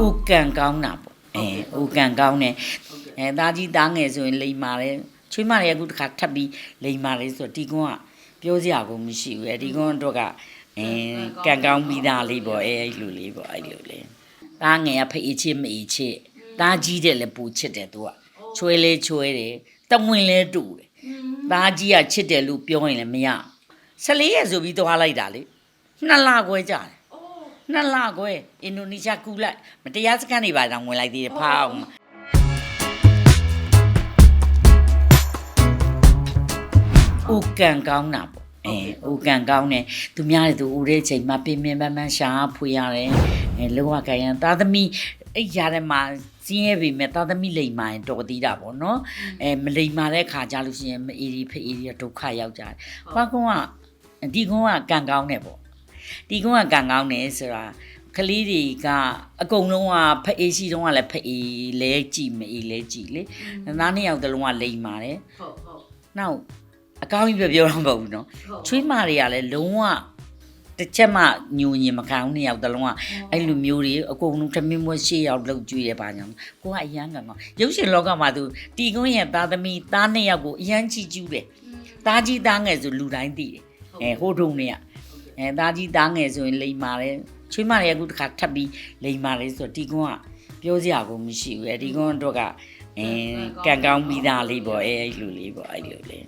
အိုကန်ကောင်းတာပေါ့အဲအိုကန်ကောင်းတယ်ဟုတ်ကဲ့အဲသားကြီးသားငယ်ဆိုရင်လိမ်မာတယ်ချွေးမတွေအခုတစ်ခါထပ်ပြီးလိမ်မာတယ်ဆိုတော့ဒီကွန်းကပြောစရာကိုမရှိဘူးအဲဒီကွန်းအတွက်ကအဲကန်ကောင်းပြီးသားလေးပေါ့အဲအဲ့လိုလေးပေါ့အဲ့လိုလေးသားငယ်ကဖိတ်ချစ်မအီချစ်သားကြီးတဲ့လည်းပူချစ်တယ်သူကချွေးလေးချွေးတယ်တဝင်းလဲတူတယ်သားကြီးကချစ်တယ်လို့ပြောရင်လည်းမရ14ရက်ဆိုပြီးသွားလိုက်တာလေနှစ်လခွဲကြာတယ်အိုး နှစ်လခွဲအင်ဒိုနီးရှားကူလိုက်မတရားစခန်းတွေပါတောင်ဝင်လိုက်သေးတယ်ဖားအောင်အိုကန်ကောင်းတာပေါ့အဲအိုကန်ကောင်းတယ်သူများတွေသူဦးတဲ့ချိန်မှာပြင်းပြင်းပန်းပန်းရှာဖွေရတယ်အဲလောကကရန်သားသမီးအဲ့ရတဲ့မှာစင်းရဲပြီမဲ့သားသမီးလိမ်မာရင်တော်သေးတာပေါ့နော်အဲမလိမ်မာတဲ့ခါကြလို့ရှိရင်မအေဒီဖေအေဒီဒုက္ခရောက်ကြတယ်ဘာကုန်းကဒီကုန်းကကန်ကောင်းတယ်ပေါ့ ဒီကုန်းကကန်ကောင်းတယ်ဆိုတာကလေးတွေကအကုန်လုံးကဖအေးရှိတုန်းကလည်းဖအေးလဲကြည့်မအေးလဲကြည့်လေနားနှစ်ယောက်တလုံးကလိမ်ပါတယ်ဟုတ်ဟုတ်နောက်အကောင်းကြီးပဲပြောတော့မဟုတ်ဘူးနော်ဟုတ်ချွေးမတွေကလည်းလုံးဝတစ်ချက်မှညူညင်မကောင်းနှစ်ယောက်တလုံးကအဲ့လိုမျိုးတွေအကုန်လုံးထမင်းမွှေးရှေ့ရောက်လောက်ကြွေးတယ်ပါညာကိုကအရန်ကန်ကောင်းရုပ်ရှင်လောကမှာသူတီကုန်းရဲ့သားသမီးသားနှစ်ယောက်ကိုအရန်ချီကျူးတယ်သားကြီးသားငယ်ဆိုလူတိုင်းသိတယ်အဲဟိုတုံတွေက အဲသားကြီးသားငယ်ဆိုရင်လိမ်မာတယ်ချွေးမတွေအခုတစ်ခါထပ်ပြီးလိမ်မာတယ်ဆိုတော့ဒီကွန်းကပြောစရာကိုမရှိဘူးအဲဒီကွန်းအတွက်ကအဲကန်ကောင်းပြီးသားလေးပေါ့အဲအဲ့လိုလေးပေါ့အဲ့လိုလေး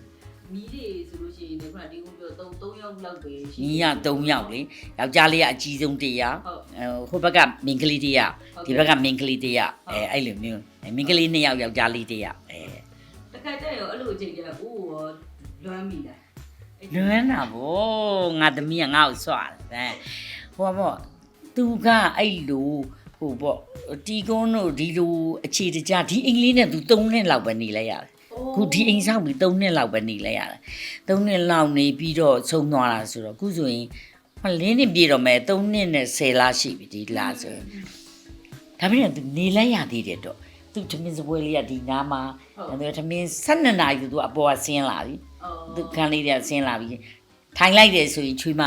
မီးတွေဆိုလို့ရှိရင်ဒီခုနဒီကုန်းပြော3 3ယောက်လောက်ပဲရှိညီက3ယောက်လေယောက်ျားလေးကအကြီးဆုံးတစ်ယောက်ဟုတ်အဲဟိုဘက်ကမင်္ဂလိတစ်ယောက်ဒီဘက်ကမင်္ဂလိတစ်ယောက်အဲအဲ့လိုမျိုးအဲမင်္ဂလိနှစ်ယောက်ယောက်ျားလေးတစ်ယောက်အဲတခါတည်းရောအဲ့လိုအချိန်ကျတော့ဦးရောလွမ်းမိလားအဲ့ လွမ်းတာဗောငါသမီးကငါ့ကိုဆွတယ်ဟိုဘောသူကအဲ့လိုဟိုပေါ့တီကုန်းတို့ဒီလိုအခြေတကြဒီအင်္ဂလိပ်နဲ့သူ3နှစ်လောက်ပဲနေလိုက်ရတယ်ခုဒီအိမ်ဆောင်ပြီး3နှစ်လောက်ပဲနေလိုက်ရတယ်3နှစ်လောက်နေပြီးတော့ဆုံးသွားတာဆိုတော့ခုဆိုရင်မလင်းနေပြေတော့မယ်3နှစ်နဲ့10လရှိပြီဒီလဆိုရင်ဒါပေမဲ့သူနေလိုက်ရသေးတယ်တော့သူသမင်းစပွဲလေးကဒီနားမှာအဲသမင်း12နာရီသူအပေါ်ကဆင်းလာပြီ သူခန်းလေးတွေကဆင်းလာပြီးထိုင်လိုက်တယ်ဆိုရင်ချွေးမ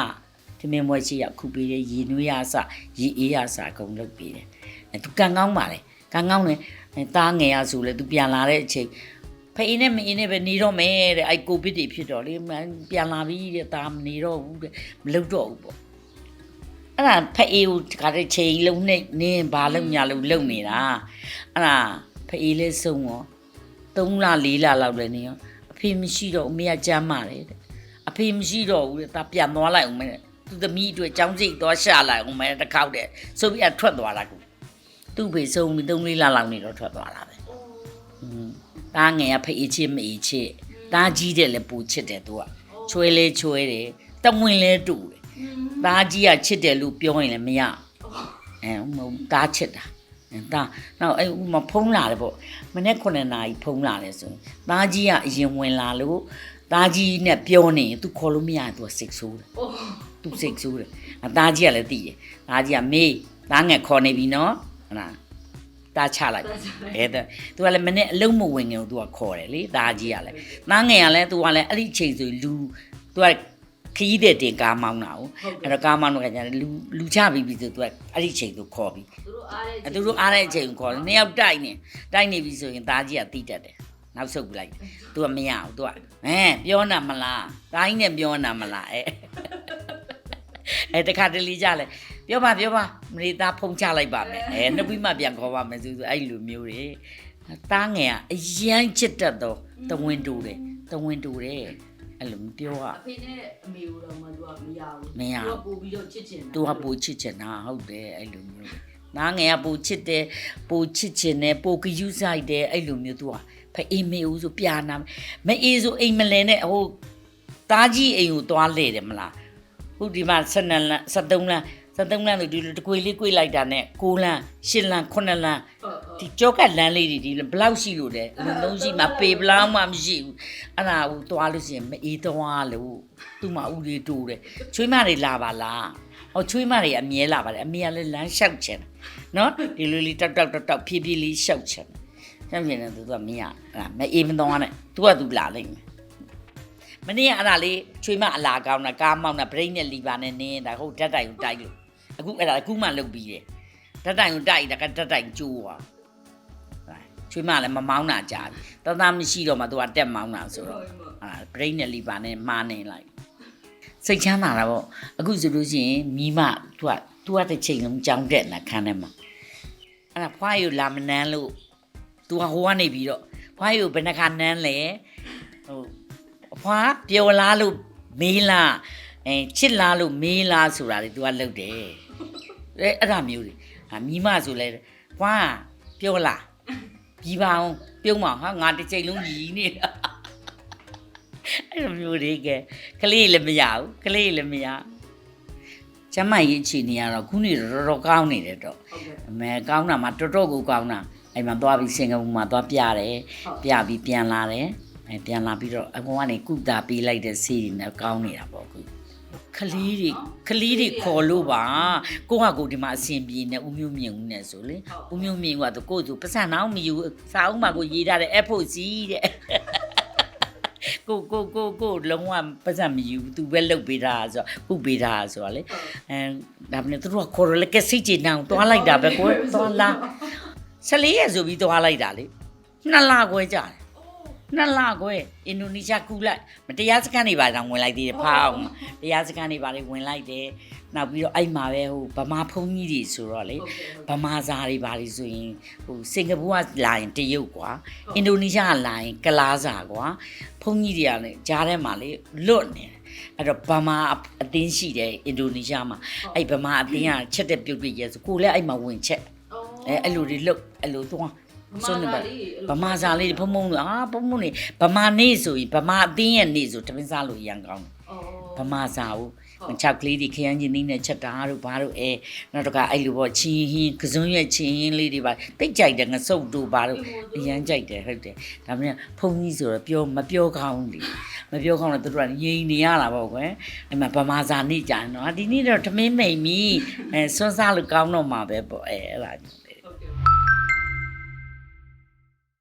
ဒီမင်းမွဲရှိရခုပေးတယ်ရေနွေးရစရေအေးရစအကုန်လုပ်ပေးတယ်အဲသူကန်ကောင်းပါလေကန်ကောင်းတယ်အဲသားငယ်ရဆိုလေသူပြန်လာတဲ့အချိန်ဖေးနဲ့မင်းနဲ့ပဲနေတော့မယ်တဲ့အဲကိုဗစ်တွေဖြစ်တော့လေမပြန်လာပြီတဲ့သားမနေတော့ဘူးတဲ့မလုပ်တော့ဘူးပေါ့အဲ့ဒါဖေးကိုတခါတည်းချိန်လုံးနဲ့နင်းဘာလုံးညာလုံးလုံနေတာအဲ့ဒါဖေးလေးစုံရော3လ4လလောက်လည်းနေရောအ ဖေမရှိတော့အမေကကြမ်းမာတယ်တဲ့အဖေမရှိတော့ဘူးတဲ့ဒါပြန်သွားလိုက်အောင်မယ်တဲ့သူသမီးအတွက်ចောင်းစိတ်သွားရှာလိုက်အောင်မယ်တစ်ခေါက်တဲ့ဆိုပြီးအထွက်သွားတာကူသူ့ဖေဆုံးပြီး၃လေးလလောက်နေတော့ထွက်သွားတာပဲอืมတားငယ်ကဖေးချစ်မအေးချစ်တားကြီးတဲ့လည်းပူချစ်တယ်သူကချွေးလေးချွေးတယ်တဝင်းလဲတူတယ်တားကြီးကချစ်တယ်လို့ပြောရင်လည်းမရအဲမဟုတ်တားချစ်တာ အဲတားနောက်အဲဥပမာဖုံးလာတယ်ပေါ့မနေ့9နာရီဖုံးလာတယ်ဆိုရင်သားကြီးကအရင်ဝင်လာလို့သားကြီးနဲ့ပြောနေရင် तू ခေါ်လို့မရရင် तू စိတ်ဆိုးတယ်အိုးသူစိတ်ဆိုးတယ်အသားကြီးကလည်းသိတယ်သားကြီးကမေးသားငယ်ခေါ်နေပြီနော်ဟလားတားချလိုက်အဲဒါသူကလည်းမနဲ့အလုံးမဝင်ငယ်ကိုသူကခေါ်တယ်လေသားကြီးကလည်းသားငယ်ကလည်းသူကလည်းအဲ့ဒီအချိန်ဆိုလူသူက ခရီးတဲ့တင်ကားမောင်းတာကိုအဲ့တော့ကားမောင်းတော့ကကြာလူလူချပြီးပြီဆိုသူကအဲ့ဒီအချိန်သူခေါ်ပြီးသူတို့အားတဲ့အဲ့သူတို့အားတဲ့အချိန်ကိုခေါ်တယ်နှစ်ယောက်တိုက်နေတိုက်နေပြီဆိုရင်သားကြီးကတီးတတ်တယ်နောက်ဆုတ်ပလိုက်သူကမရဘူးသူကဟမ်ပြောနာမလားသားကြီးနဲ့ပြောနာမလားအဲအဲတခါတလေကြလဲပြောပါပြောပါမလေးသားဖုံချလိုက်ပါမယ်အဲနှစ်ပြီးမှပြန်ခေါ်ပါမယ်ဆိုဆိုအဲ့လိုမျိုးတွေသားငယ်ကအရန်ချစ်တတ်တော့တဝင်းတူတယ်တဝင်းတူတယ် အဲ့လိုမပြောอ่ะအဖေနဲ့အမေတို့မှသူကမရဘူးမရဘူး သူကပို့ပြီးတော့ချစ်ချင်တာ သူကပူချစ်ချင်တာဟုတ်တယ်အဲ့လိုမျိုးသားငယ်ကပူချစ်တယ်ပူချစ်ချင်တယ်ပူကယူဆိုင်တယ်အဲ့လိုမျိုးသူကဖအေးမေဦးဆိုပြာနာမအေးဆိုအိမ်မလဲနဲ့ဟိုသားကြီးအိမ်ကိုသွားလေတယ်မလားခုဒီမှာ12လမ်း73လမ်း73လမ်းလို့ဒီလိုတကွေလေးကွေးလိုက်တာနဲ့6လမ်း10လမ်း9လမ်းဟုတ်ဟုတ် ဒီကြောကတ်လမ်းလေးတွေဒီဘလောက်ရှိလို့လဲအလုံးလုံးရှိမှာပေဘလောက်မှမရှိဘူးအဲ့ဒါဟိုသွားလို့ရှိရင်မအေးသွားလို့သူ့မှာဥလေးတိုးတယ်ချွေးမတွေလာပါလားဟောချွေးမတွေအမြဲလာပါတယ်အမေကလည်းလမ်းလျှောက်ချင်တယ်နော်ဒီလိုလေးတောက်တောက်တောက်တောက်ဖြည်းဖြည်းလေးလျှောက်ချင်တယ်ကျန်ပြန်တယ်သူကမရအဲ့ဒါမအေးမသွားနဲ့သူကသူလာလိမ့်မယ်မနေ့ကအဲ့ဒါလေးချွေးမအလာကောင်းတာကားမောင်းတာဗရိတ်နဲ့လီပါနဲ့နင်းတာဟုတ်ဓာတ်တိုင်ကိုတိုက်လို့အခုအဲ့ဒါအခုမှလုတ်ပြီးတယ်ဓာတ်တိုင်ကိုတိုက်တာကဓာတ်တိုင်ကျိုးသွား ချွေးမလည်းမမောင်းတာကြာပြီတသားမရှိတော့မှသူကတက်မောင်းတာဆိုတော့အာဘရိန်းနဲ့လီပါနဲ့မာနေလိုက်စိတ်ချမ်းသာတာပေါ့အခုဆိုလို့ရှိရင်မိမသူကသူကတစ်ချိန်လုံးကြောင်းတက်နေခန်းထဲမှာအဲ့ဒါဖွားယူလာမနန်းလို့သူကဟိုကနေပြီးတော့ဖွားယူဘယ်နှခါနန်းလဲဟိုအဖွားပျော်လားလို့မေးလားအဲချစ်လားလို့မေးလားဆိုတာလေ तू ကလုပ်တယ်အဲအဲ့ဒါမျိုးတွေဟာမိမဆိုလဲဖွားပြောလား ပြီးပါအောင်ပြုံးမအောင်ဟာငါတစ်ချိန်လုံးညီနေတာအဲ့လိုမျိုးတွေကကလေးလည်းမရဘူးကလေးလည်းမရကျမရဲ့အခြေအနေကတော့ခုနေတော့တော်တော်ကောင်းနေတယ်တော့ဟုတ်ကဲ့အမေကောင်းတာမှတော်တော်ကိုကောင်းတာအဲ့မှာသွားပြီးစင်ကာပူမှာသွားပြတယ်ဟုတ်ပြပြီးပြန်လာတယ်အဲပြန်လာပြီးတော့အကောင်ကနေကုတာပေးလိုက်တဲ့ဆေးတွေနဲ့ကောင်းနေတာပေါ့အခု ခလေးတွေကလေးတွေခေါ်လို့ပါကိုကကိုဒီမှာအဆင်ပြေနေဦးမျိုးမြင့်ဦးနဲ့ဆိုလေဦးမျိုးမြင့်ဦးကကိုသူပတ်စံတော့မယူစာအုပ်မှာကိုရေးထားတဲ့အဖို့စီးတဲ့ကိုကိုကိုကိုလုံးဝပတ်စံမယူသူပဲလုတ်ပေးတာဆိုတော့ဥပေးတာဆိုတော့လေအဲဒါမနဲ့သူတို့ကခေါ်ရလက်ကစိတ်ကြည်နောင်သွားလိုက်တာပဲကိုသွားလာ14ရက်ဆိုပြီးသွားလိုက်တာလေနှစ်လခွဲကြာတယ် နှစ်လခွဲအင်ဒိုနီးရှားကူလိုက်မတရားစခန်းတွေပါတောင်ဝင်လိုက်သေးတယ်ဖားအောင်တရားစခန်းတွေပါလေဝင်လိုက်တယ်နောက်ပြီးတော့အဲ့မှာပဲဟိုဗမာဖုန်းကြီးတွေဆိုတော့လေဟုတ်ကဲ့ဗမာစာတွေပါလေဆိုရင်ဟိုစင်ကာပူကလာရင်တရုတ်ကွာအင်ဒိုနီးရှားကလာရင်ကလားစာကွာဖုန်းကြီးတွေကလည်းကြားထဲမှာလေလွတ်နေတယ်အဲ့တော့ဗမာအသင်းရှိတယ်အင်ဒိုနီးရှားမှာအဲ့ဗမာအသင်းကချက်တဲ့ပြုတ်ပြည့်ရဲဆိုကိုလည်းအဲ့မှာဝင်ချက်အဲအဲ့လိုတွေလုတ်အဲ့လိုသွား စွန့်နေပါဗမာစာလေးတွေဖုံဖုံလို့အာဖုံဖုံနေဗမာနေ့ဆိုရင်ဗမာအသင်းရဲ့နေ့ဆိုတပင်းစားလို့ရန်ကောင်းတယ်ဗမာစာဟုတ်ချောက်ကလေးတွေခရမ်းချင်းနဲ့ချက်တာတို့ဘာတို့အဲနောက်တော့ကအဲ့လိုပေါ့ချင်းဟင်းကစုံရွက်ချင်းဟင်းလေးတွေပါတိတ်ကြိုက်တယ်ငဆုပ်တို့ဘာတို့အရန်ကြိုက်တယ်ဟုတ်တယ်ဒါမှမဟုတ်ဖုန်ကြီးဆိုတော့ပြောမပြောကောင်းလေမပြောကောင်းတော့သူတို့ကငြိမ်နေရတာပေါ့ကွယ်အဲ့မှာဗမာစာနေ့ကြတယ်နော်ဒီနေ့တော့ထမင်းမိန်ပြီအဲစွန်းစားလို့ကောင်းတော့မှာပဲပေါ့အဲအဲ့ဒါမျိုးလေ